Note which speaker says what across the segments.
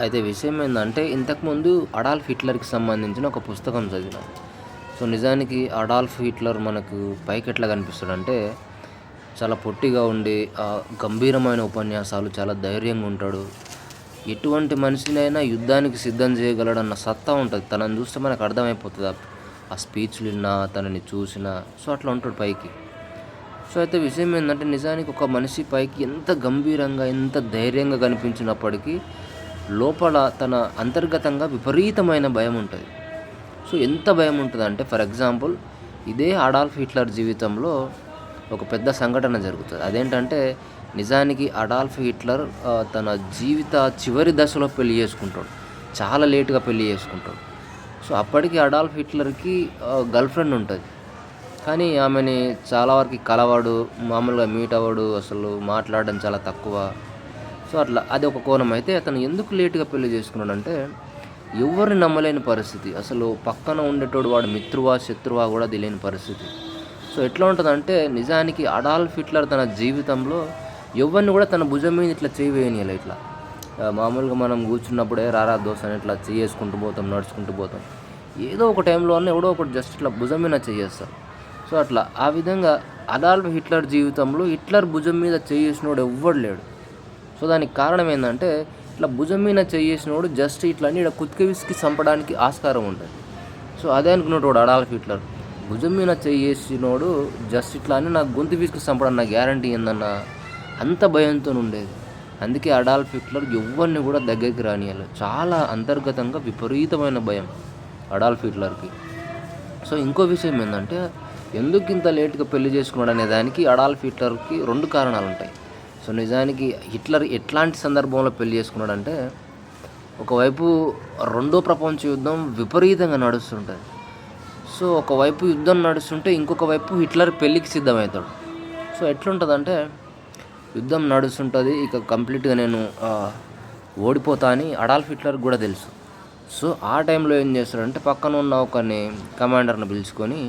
Speaker 1: అయితే విషయం ఏంటంటే ఇంతకుముందు అడాల్ఫ్ హిట్లర్‌కి సంబంధించిన ఒక పుస్తకం చదివినా. సో, నిజానికి అడాల్ఫ్ హిట్లర్ మనకు పైకి ఎట్లా కనిపిస్తాడంటే, చాలా పొట్టిగా ఉండి గంభీరమైన ఉపన్యాసాలు, చాలా ధైర్యంగా ఉంటాడు. ఎటువంటి మనిషినైనా యుద్ధానికి సిద్ధం చేయగలడన్న సత్తా ఉంటుంది తనని చూస్తే మనకు అర్థమైపోతుంది ఆ స్పీచ్‌లు విన్నా, తనని చూసినా సో, అట్లా ఉంటాడు పైకి. సో, అయితే విషయం ఏంటంటే నిజానికి ఒక మనిషి పైకి ఎంత గంభీరంగా, ఎంత ధైర్యంగా కనిపించినప్పటికీ లోపల తన అంతర్గతంగా విపరీతమైన భయం ఉంటుంది సో, ఎంత భయం ఉంటుంది అంటే ఫర్ ఎగ్జాంపుల్ ఇదే అడాల్ఫ్ హిట్లర్ జీవితంలో ఒక పెద్ద సంఘటన జరుగుతుంది అదేంటంటే నిజానికి అడాల్ఫ్ హిట్లర్ తన జీవిత చివరి దశలో పెళ్ళి చేసుకుంటాడు. చాలా లేటుగా పెళ్ళి చేసుకుంటాడు. సో, అప్పటికి అడాల్ఫ్ హిట్లర్‌కి గర్ల్ ఫ్రెండ్ ఉంటుంది కానీ ఆమెని చాలా వరకి కలవాడు మామూలుగా మీట్ అవ్వడు. అసలు మాట్లాడడం చాలా తక్కువ. సో, అట్లా అది ఒక కోణం. అయితే అతను ఎందుకు లేట్‌గా పెళ్ళి చేసుకున్నాడంటే ఎవ్వరిని నమ్మలేని పరిస్థితి. అసలు పక్కన ఉండేటోడు వాడు మిత్రువా, శత్రువా కూడా తెలియని పరిస్థితి. సో, ఎట్లా ఉంటుందంటే నిజానికి అడాల్ఫ్ హిట్లర్ తన జీవితంలో ఎవరిని కూడా తన భుజం మీద ఇట్లా చేయవేయనియాలి ఇట్లా. మామూలుగా మనం కూర్చున్నప్పుడే రారా దోశ అని ఇట్లా చేసుకుంటూ పోతాం, నడుచుకుంటూ పోతాం. ఏదో ఒక టైంలో అన్న ఎవడో ఒకటి జస్ట్ ఇట్లా భుజం మీద చెయ్యేస్తారు. సో, అట్లా ఆ విధంగా అడాల్ఫ్ హిట్లర్ జీవితంలో హిట్లర్ భుజం మీద చేసినోడు ఎవ్వడు లేడు. సో, దానికి కారణం ఏంటంటే ఇట్లా భుజం మీద చెయ్యేసినోడు జస్ట్ ఇట్లా అని ఈడ విసికి చంపడానికి ఆస్కారం ఉంటుంది సో, అదే అనుకునేటోడు అడాల్ఫ్ హిట్లర్. భుజం మీద చేసినోడు జస్ట్ ఇట్లా అని నాకు గొంతు విసికి చంపడం నా గ్యారంటీ ఏందన్న అంత భయంతో ఉండేది అందుకే అడాల్ఫ్ హిట్లర్ ఎవరిని కూడా దగ్గరికి రానియాలి చాలా అంతర్గతంగా విపరీతమైన భయం అడాల్ఫ్ హిట్లర్‌కి. సో, ఇంకో విషయం ఏందంటే ఎందుకింత లేట్‌గా పెళ్ళి అనే దానికి అడాల్ఫ్ హిట్లర్‌కి 2 కారణాలుంటాయి. సో, నిజానికి హిట్లర్ ఎట్లాంటి సందర్భంలో పెళ్ళి చేసుకున్నాడంటే ఒకవైపు రెండో ప్రపంచ యుద్ధం విపరీతంగా నడుస్తుంటుంది సో, ఒకవైపు యుద్ధం నడుస్తుంటే ఇంకొక వైపు హిట్లర్ పెళ్ళికి సిద్ధమవుతాడు సో, ఎట్లుంటుందంటే యుద్ధం నడుస్తుంటుంది ఇక కంప్లీట్‌గా నేను ఓడిపోతా అని అడాల్ఫ్ హిట్లర్‌కి కూడా తెలుసు. సో, ఆ టైంలో ఏం చేస్తాడంటే పక్కన ఉన్న ఒకని కమాండర్‌ని పిలుచుకొని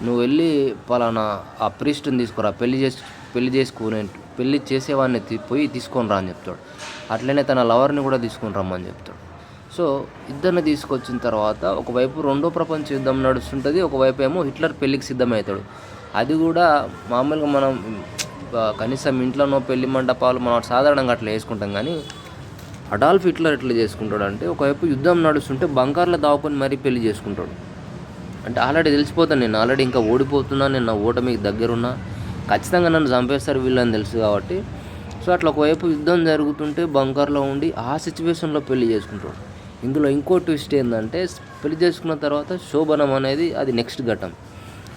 Speaker 1: నువ్వు వెళ్ళి పలానా ఆ ప్రీస్ట్‌ని తీసుకురా. పెళ్ళి చేసి పెళ్ళి చేసుకునే పెళ్ళి చేసేవాడిని తి పోయి తీసుకొని రా అని చెప్తాడు. అట్లనే తన లవర్‌ని కూడా తీసుకొని రమ్మని చెప్తాడు. సో, ఇద్దరిని తీసుకొచ్చిన తర్వాత ఒకవైపు రెండో ప్రపంచ యుద్ధం నడుస్తుంటుంది ఒకవైపు ఏమో హిట్లర్ పెళ్ళికి సిద్ధమవుతాడు అది కూడా మామూలుగా మనం కనీసం ఇంట్లోనో పెళ్ళి మండపాలు మనం సాధారణంగా అట్లా చేసుకుంటాం కానీ అడాల్ఫ్ హిట్లర్ ఎట్లా చేసుకుంటాడంటే ఒకవైపు యుద్ధం నడుస్తుంటే బంకర్‌లో దాక్కొని మరీ పెళ్ళి చేసుకుంటాడు. అంటే ఆల్రెడీ తెలిసిపోతాను నేను ఆల్రెడీ ఇంకా ఓడిపోతున్నా. నేను నా ఓటమికి దగ్గరున్నా. ఖచ్చితంగా నన్ను చంపేస్తారు వీళ్ళని తెలుసు కాబట్టి సో, అట్లా ఒకవైపు యుద్ధం జరుగుతుంటే బంకర్‌లో ఉండి ఆ సిచ్యువేషన్లో పెళ్ళి చేసుకుంటాడు. ఇందులో ఇంకో ట్విస్ట్ ఏంటంటే పెళ్ళి చేసుకున్న తర్వాత శోభనం అనేది అది నెక్స్ట్ ఘట్టం.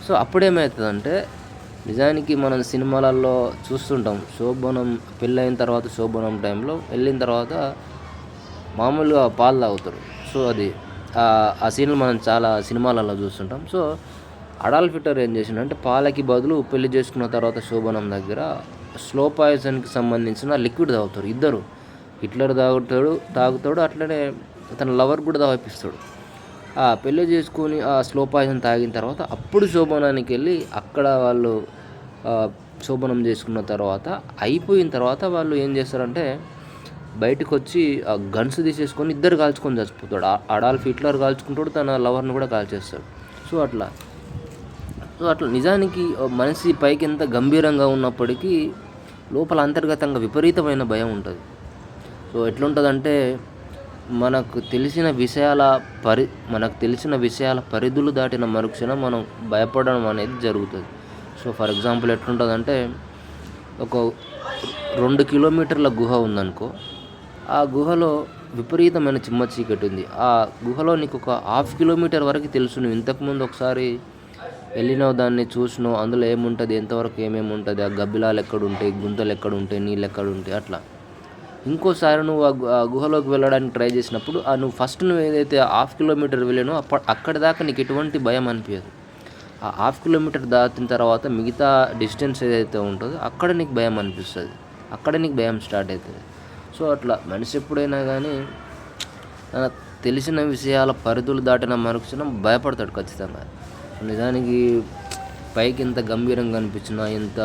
Speaker 1: సో, అప్పుడేమవుతుందంటే నిజానికి మనం సినిమాలలో చూస్తుంటాం. శోభనం పెళ్ళైన తర్వాత శోభనం టైంలో వెళ్ళిన తర్వాత మామూలుగా పాలు తాగుతారు. సో, అది ఆ సీన్‌లు మనం చాలా సినిమాలలో చూస్తుంటాం. సో, అడాల్ఫ్ హిట్లర్ ఏం చేసిండంటే పాలకి బదులు పెళ్ళి చేసుకున్న తర్వాత శోభనం దగ్గర స్లో పాయిజన్‌కి సంబంధించిన లిక్విడ్ తాగుతారు ఇద్దరు. హిట్లర్ తాగుతాడు తాగుతాడు అట్లనే తన లవర్ కూడా తాగిపిస్తాడు. ఆ పెళ్ళి చేసుకొని ఆ స్లో పాయిజన్ తాగిన తర్వాత అప్పుడు శోభనానికి వెళ్ళి అక్కడ వాళ్ళు శోభనం చేసుకున్న తర్వాత అయిపోయిన తర్వాత వాళ్ళు ఏం చేస్తారంటే బయటకొచ్చి ఆ గన్స్ తీసేసుకొని ఇద్దరు కాల్చుకొని చచ్చిపోతాడు. అడాల్ఫ్ హిట్లర్ కాల్చుకుంటాడు. తన లవర్‌ని కూడా కాల్చేస్తాడు. సో, అట్లా. సో, అట్లా నిజానికి మనిషి పైకి ఎంత గంభీరంగా ఉన్నప్పటికీ లోపల అంతర్గతంగా విపరీతమైన భయం ఉంటుంది సో, ఎట్లుంటుందంటే మనకు తెలిసిన విషయాల పరి మనకు తెలిసిన విషయాల పరిధులు దాటిన మరుక్షణం మనం భయపడడం అనేది జరుగుతుంది సో, ఫర్ ఎగ్జాంపుల్ ఎట్లుంటుందంటే ఒక రెండు కిలోమీటర్ల గుహ ఉందనుకో. ఆ గుహలో విపరీతమైన చిమ్మ చీకటి ఉంది. ఆ గుహలో నీకు ఒక హాఫ్ కిలోమీటర్ వరకు తెలుసు. నువ్వు ఇంతకుముందు ఒకసారి వెళ్ళినావు దాన్ని చూసినావు. అందులో ఏముంటుంది ఎంతవరకు ఏమేమి ఉంటుంది ఆ గబ్బిలాలు ఎక్కడుంటాయి? గుంతలు ఎక్కడుంటాయి? నీళ్ళు ఎక్కడుంటాయి? అట్లా. ఇంకోసారి నువ్వు ఆ గుహలోకి వెళ్ళడానికి ట్రై చేసినప్పుడు ఆ నువ్వు ఫస్ట్ నువ్వు ఏదైతే హాఫ్ కిలోమీటర్ వెళ్ళానో అప్ప అక్కడి దాకా నీకు ఎటువంటి భయం అనిపించదు ఆ హాఫ్ కిలోమీటర్ దాటిన తర్వాత మిగతా డిస్టెన్స్ ఏదైతే ఉంటుందో అక్కడ నీకు భయం అనిపిస్తుంది అక్కడ నీకు భయం స్టార్ట్ అవుతుంది సో, అట్లా మనిషి ఎప్పుడైనా కానీ తెలిసిన విషయాల పరిధులు దాటిన మరుక్షణం భయపడతాడు ఖచ్చితంగా. నిజానికి పైకి ఎంత గంభీరంగా అనిపించినా ఎంత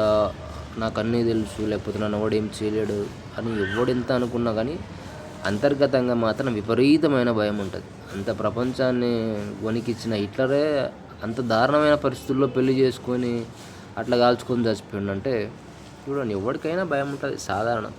Speaker 1: నాకు అన్నీ తెలుసు లేకపోతే నన్ను ఎవడు ఏం చేయలేడు అని ఎవడెంత అనుకున్నా కానీ అంతర్గతంగా మాత్రం విపరీతమైన భయం ఉంటుంది. అంత ప్రపంచాన్ని వణికిచ్చిన హిట్లరే అంత దారుణమైన పరిస్థితుల్లో పెళ్ళి చేసుకొని అట్లా కాల్చుకొని చచ్చిపోయిండు అంటే చూడండి ఎవరికైనా భయం ఉంటుంది సాధారణం.